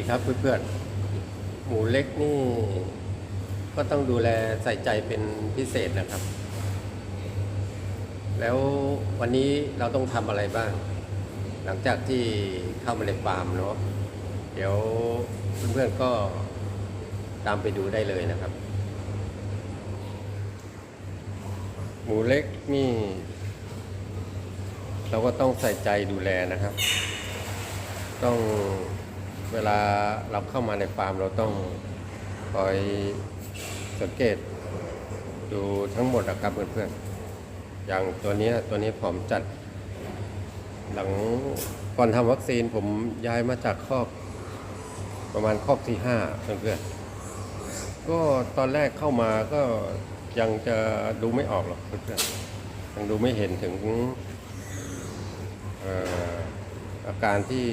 ดีครับเพื่อนๆ หมูเล็กนี่ก็ต้องดูแลใส่ใจเป็นพิเศษนะครับ แล้ววันนี้เราต้องทำอะไรบ้าง หลังจากที่เข้ามาในฟาร์มเนาะเดี๋ยวเพื่อนๆก็ตามไปดูได้เลยนะครับ หมูเล็กนี่ เราก็ต้องใส่ใจดูแลนะครับ ต้อง เวลาเราเข้ามาในฟาร์มเราต้องคอยสังเกตดูทั้งหมดนะครับเพื่อนๆ อย่างตัวนี้ตัวนี้ผมจัด หลังก่อนทำวัคซีนผมย้ายมาจากคอกประมาณคอกที่ห้าเพื่อนๆ ก็ตอนแรกเข้ามาก็ยังจะดูไม่ออกหรอกเพื่อนๆ ยังดูไม่เห็นถึงออาการที่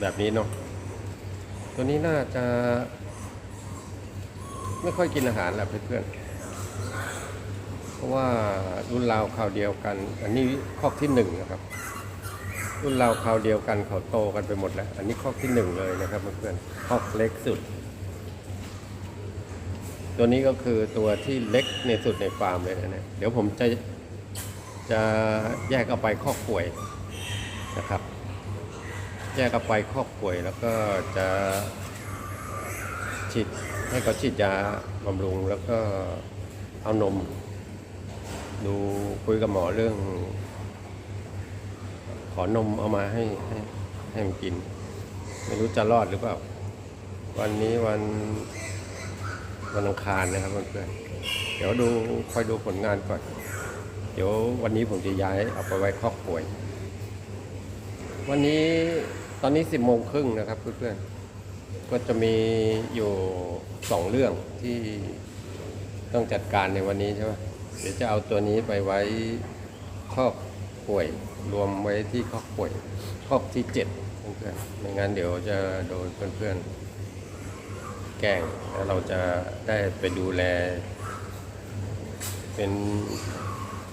แบบนี้เนาะ ตัวนี้น่าจะ ไม่ค่อยกินอาหารแหละเพื่อนๆ เพราะว่ารุ่นราวคราวเดียวกัน อันนี้คอกที่หนึ่งนะครับ รุ่นราวคราวเดียวกันเขาโตกันไปหมดแล้ว อันนี้คอกที่หนึ่งเลยนะครับเพื่อนๆคอกเล็กสุด ตัวนี้ก็คือตัวที่เล็กในสุดในฟาร์มเลยนะเนี่ยเดี๋ยวผมจะจะแยกเอาไปคอกป่วยนะครับ แยกเอาไปครอบป่วยแล้วก็จะฉีดให้เขาฉีดยาบำรุงแล้วก็เอานม ดูคุยกับหมอเรื่อง ขอนมเอามาให้ให้ให้มันกิน ไม่รู้จะรอดหรือเปล่า วันนี้วันวันอังคารนะครับเพื่อนเดี๋ยวดูคอยดูผลงานก่อน เดี๋ยววันนี้ผมจะย้ายเอาไปไว้ครอบป่วย วันนี้ ตอนนี้สิบโมงครึ่งนะครับเพื่อนๆ ก็จะมีอยู่สองเรื่องที่ต้องจัดการในวันนี้ใช่ไหมเดี๋ยวจะเอาตัวนี้ไปไว้คอกป่วยรวมไว้ที่คอกป่วยคอกที่เจ็ดเพื่อนๆ ไม่งั้นเดี๋ยวจะโดนเพื่อนๆ แกล้งแล้วเราจะได้ไปดูแล เป็น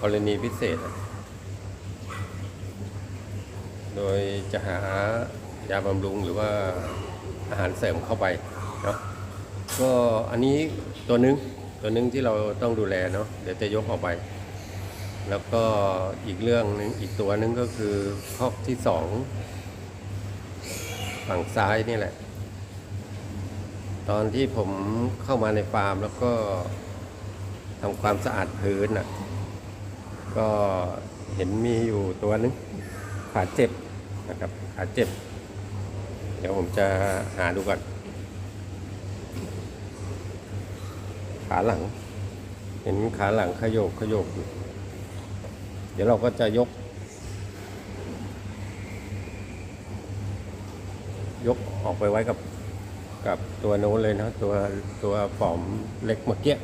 กรณีพิเศษโดยจะหา ยาบำรุงหรือว่าอาหารเสริมเข้าไปเนาะก็อันนี้ตัวหนึงตัวหนึงที่เราต้องดูแลเนาะเดี๋ยวจะยกออกไป แล้วก็อีกเรื่องหนึงอีกตัวหนึงก็คือคอกที่สองฝั่งซ้ายนี่แหละ ตอนที่ผมเข้ามาในฟาร์มแล้วก็ทำความสะอาดพื้นอะก็เห็นมีอยู่ตัวหนึงขาเจ็บนะครับขาเจ็บ เดี๋ยวผมจะหาดูก่อน ขาหลัง เห็นขาหลังขยโยกขยโยกอยู่เดี๋ยวเราก็จะยก ยกออกไปไว้กับกับตัวโน้นเลยนะตัวตัวผอมเล็กเมื่อกี้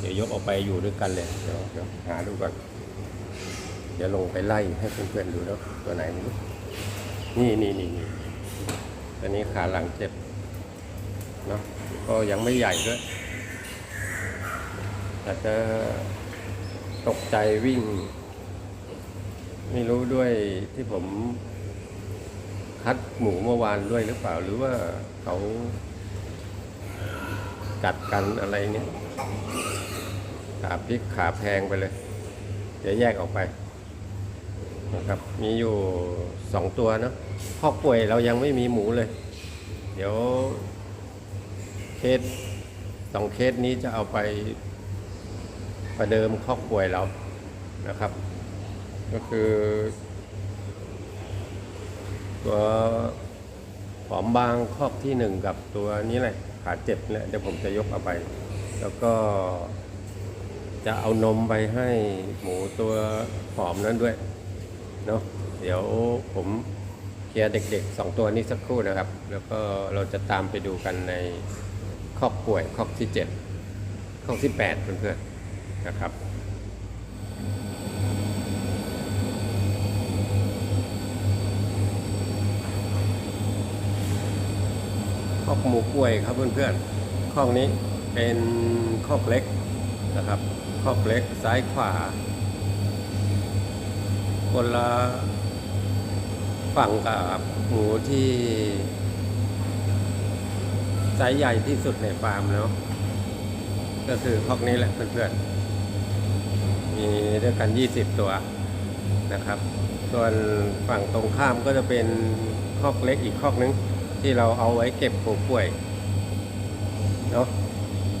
เดี๋ยวยกออกไปอยู่ด้วยกันเลยเดี๋ยวเดี๋ยวหาดูก่อนเดี๋ยวลงไปไล่ให้เพื่อนๆดูแล้วตัวไหนนี่นี่นี่นี่ ตัวนี้ขาหลังเจ็บเนาะก็ยังไม่ใหญ่ด้วยอาจจะตกใจวิ่ง ไม่รู้ด้วยที่ผมคัดหมูเมื่อวานด้วยหรือเปล่าหรือว่าเขากัดกันอะไรเนี่ยขาพลิกขาแพงไปเลย เดี๋ยวแยกออกไป นะครับ มีอยู่สองตัวเนอะคอกป่วยเรายังไม่มีหมูเลย เดี๋ยวเคสสองเคสนี้จะเอาไปประเดิมคอกป่วยเรานะครับ ก็คือ ตัวผอมบางคอกที่หนึ่งกับตัวนี้แหละขาเจ็บเนี่ยเดี๋ยวผมจะยกเอาไป แล้วก็จะเอานมไปให้หมูตัวผอมนั้นด้วย เนาะเดี๋ยวผมเคลียร์เด็กๆสองตัวนี้สักครู่นะครับ แล้วก็เราจะตามไปดูกันในคอกป่วยคอกที่เจ็ดคอกที่แปดเพื่อนๆนะครับคอกหมูป่วยครับเพื่อนๆคอกนี้เป็นคอกเล็กนะครับคอกเล็กซ้ายขวา คนละฝั่งกับหมูที่ไซส์ใหญ่ที่สุดในฟาร์มแล้วก็คือคอกนี้แหละเพื่อนๆ มีด้วยกัน 20 ตัวนะครับ ส่วนฝั่งตรงข้ามก็จะเป็นคอกเล็กอีกคอกนึง ที่เราเอาไว้เก็บผู้ป่วยเนาะ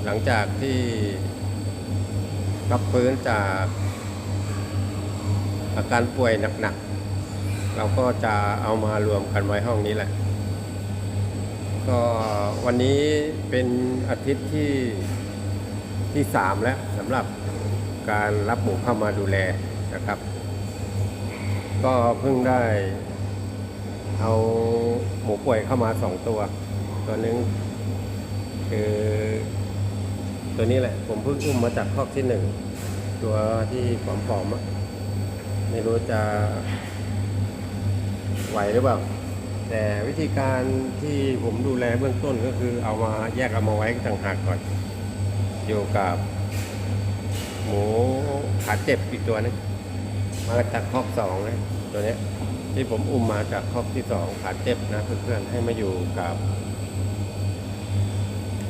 หลังจากที่รับฟื้นจาก อาการป่วยหนักๆ เราก็จะเอามารวมกันไว้ห้องนี้แหละ ก็วันนี้เป็นอาทิตย์ที่ที่สามแล้วสำหรับการรับหมูเข้ามาดูแลนะครับ ก็เพิ่งได้เอาหมูป่วยเข้ามาสองตัว ตัวนึงคือตัวนี้แหละ ผมเพิ่งอุ้มมาจากคอกที่หนึ่ง ตัวที่ผอมๆอะ ไม่รู้จะไหวหรือเปล่า แต่วิธีการที่ผมดูแลเบื้องต้นก็คือเอามาแยกเอามาไว้ต่างหากก่อน อยู่กับหมูขาเจ็บอีกตัวนึงมาจากคอกสองนะตัวนี้ที่ผมอุ้มมาจากคอกที่สองขาเจ็บนะเพื่อนๆให้มาอยู่กับ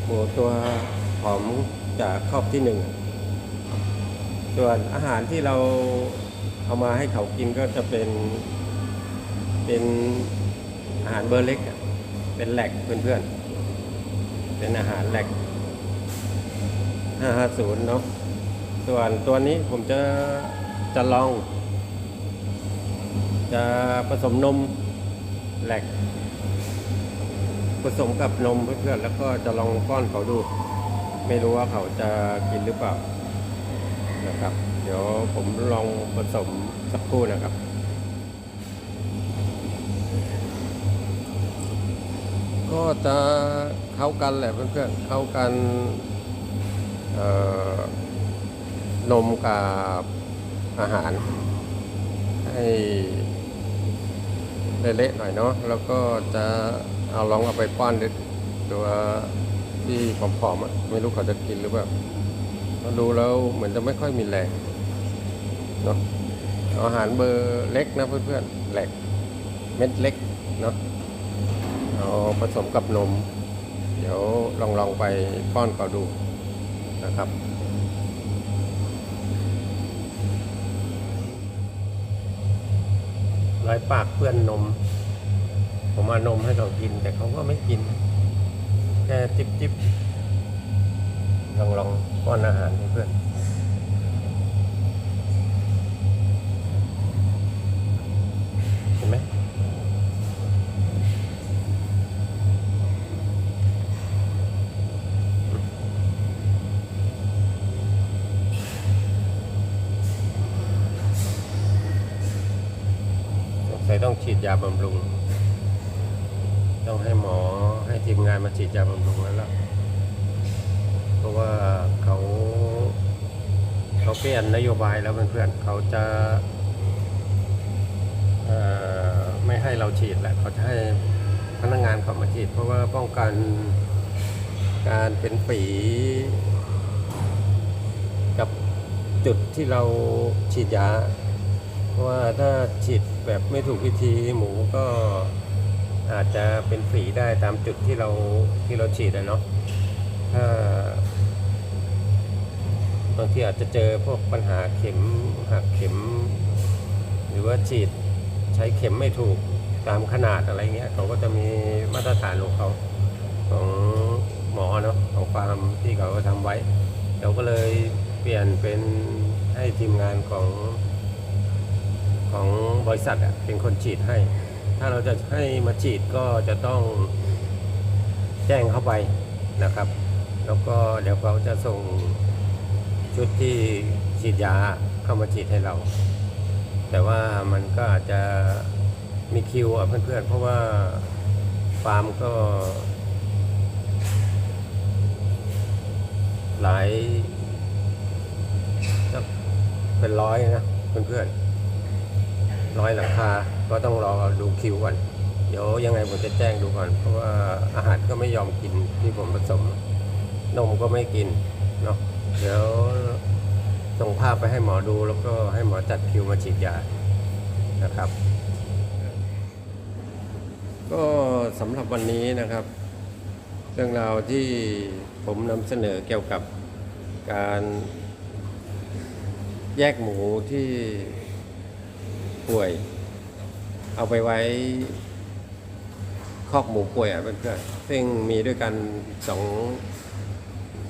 หมูตัวผอมจากคอกที่หนึ่งส่วนอาหารที่เรา เอามาให้เขากินก็จะเป็นเป็นอาหารเบอร์เล็กเป็นแหลกเพื่อนๆ เป็นอาหารแหลก550 เนาะส่วนตัวนี้ผมจะจะลอง จะผสมนมแหลกผสมกับนมเพื่อนๆ แล้วก็จะลองป้อนเขาดู ไม่รู้ว่าเขาจะกินหรือเปล่านะครับ เดี๋ยวผมลองผสมสักครู่นะครับก็จะเข้ากันแหละเพื่อนๆ เข้ากันนมกับอาหาร ให้เละๆหน่อยเนาะแล้วก็จะเอาลองเอาไปป้อนเด็กตัวที่ผอมๆอะไม่รู้เขาจะกินหรือเปล่า ดูแล้วเหมือนจะไม่ค่อยมีแรงเนาะอาหารเบอร์เล็กนะเพื่อนๆแหลกเม็ดเล็กเนาะเอาผสมกับนม เดี๋ยวลองลองๆไปป้อนเขาดูนะครับ รอยปากเพื่อนนม ผมมานมให้เขากิน แต่เขาก็ไม่กิน แค่จิบจิบ ลองลองป้อนอาหารให้เพื่อนเห็นไหมสงสัยต้องฉีดยาบำรุง ต้องให้หมอให้ทีมงานมาฉีดยาบำรุงแล้วล่ะ เพราะว่าเขาเขาเปลี่ยนนโยบายแล้วเพื่อนๆเขาจะไม่ให้เราฉีดแหละเขาจะให้พนักงานเขามาฉีด เพราะว่าป้องกันการเป็นฝีกับจุดที่เราฉีดยา เพราะว่าถ้าฉีดแบบไม่ถูกวิธีหมูก็อาจจะเป็นฝีได้ตามจุดที่เราที่เราฉีดอะเนาะ ถ้าบางทีอาจจะเจอพวกปัญหาเข็มหักเข็ม หรือว่าฉีดใช้เข็มไม่ถูกตามขนาดอะไรเงี้ยเขาก็จะมีมาตรฐานของเขาของหมอเนาะของฟาร์มที่เขาทำไว้เราก็เลยเปลี่ยนเป็นให้ทีมงานของของบริษัทอะเป็นคนฉีดให้ ถ้าเราจะให้มาฉีดก็จะต้องแจ้งเข้าไปนะครับ แล้วก็เดี๋ยวเขาจะส่งชุดที่ฉีดยาเข้ามาฉีดให้เรา แต่ว่ามันก็อาจจะมีคิวอะเพื่อนๆ เพราะว่าฟาร์มก็ หลายเป็นร้อยนะเพื่อนๆร้อยหลังคา ก็ต้องรอดูคิวก่อน เดี๋ยวยังไงผมจะแจ้งดูก่อน เพราะว่าอาหารก็ไม่ยอมกินที่ผมผสม นมก็ไม่กินเนาะเดี๋ยวส่งภาพไปให้หมอดูแล้วก็ให้หมอจัดคิวมาฉีดยานะครับ ก็สำหรับวันนี้นะครับ เรื่องราวที่ผมนำเสนอเกี่ยวกับการแยกหมูที่ป่วย เอาไปไว้คอกหมูป่วยอะเพื่อนๆซึ่งมีด้วยกันสอง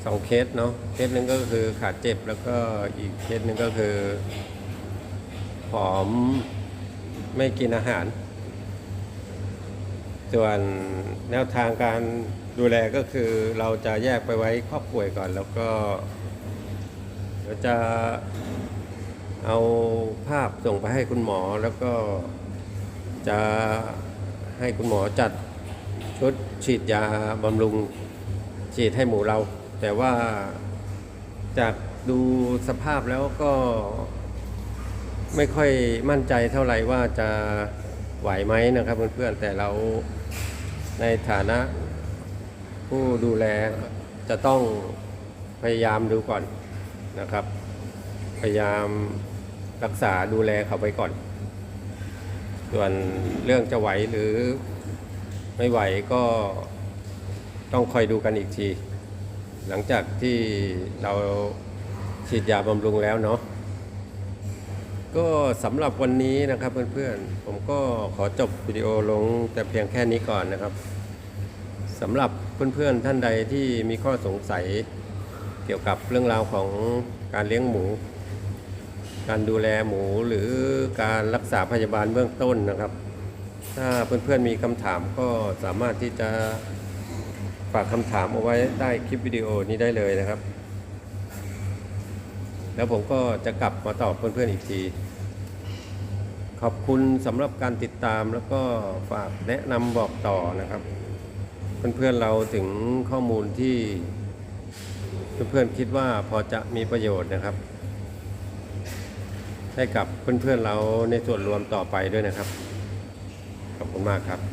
สองเคสเนาะเคสหนึ่งก็คือขาดเจ็บแล้วก็อีกเคสหนึ่งก็คือผอมไม่กินอาหาร ส่วนแนวทางการดูแลก็คือเราจะแยกไปไว้ครอบป่วยก่อน แล้วก็เดี๋ยวจะเอาภาพส่งไปให้คุณหมอแล้วก็จะให้คุณหมอจัดชุดฉีดยาบำรุงฉีดให้หมูเรา แต่ว่าจากดูสภาพแล้วก็ไม่ค่อยมั่นใจเท่าไหร่ว่าจะไหวไหมนะครับเพื่อนๆแต่เราในฐานะผู้ดูแลจะต้องพยายามดูก่อนนะครับ พยายามรักษาดูแลเขาไปก่อน ส่วนเรื่องจะไหวหรือไม่ไหวก็ต้องคอยดูกันอีกที หลังจากที่เราฉีดยาบำรุงแล้วเนาะก็สำหรับวันนี้นะครับเพื่อนๆ ผมก็ขอจบวิดีโอลงแต่เพียงแค่นี้ก่อนนะครับสำหรับเพื่อนๆท่านใดที่มีข้อสงสัยเกี่ยวกับเรื่องราวของการเลี้ยงหมู การดูแลหมูหรือการรักษาพยาบาลเบื้องต้นนะครับ ถ้าเพื่อนๆมีคำถามก็สามารถที่จะ ฝากคำถามเอาไว้ใต้คลิปวิดีโอนี้ได้เลยนะครับ แล้วผมก็จะกลับมาตอบเพื่อนๆอีกที ขอบคุณสำหรับการติดตามแล้วก็ฝากแนะนำบอกต่อนะครับ เพื่อนๆเราถึงข้อมูลที่เพื่อนๆคิดว่าพอจะมีประโยชน์นะครับ ให้กับเพื่อนๆเราในส่วนรวมต่อไปด้วยนะครับ ขอบคุณมากครับ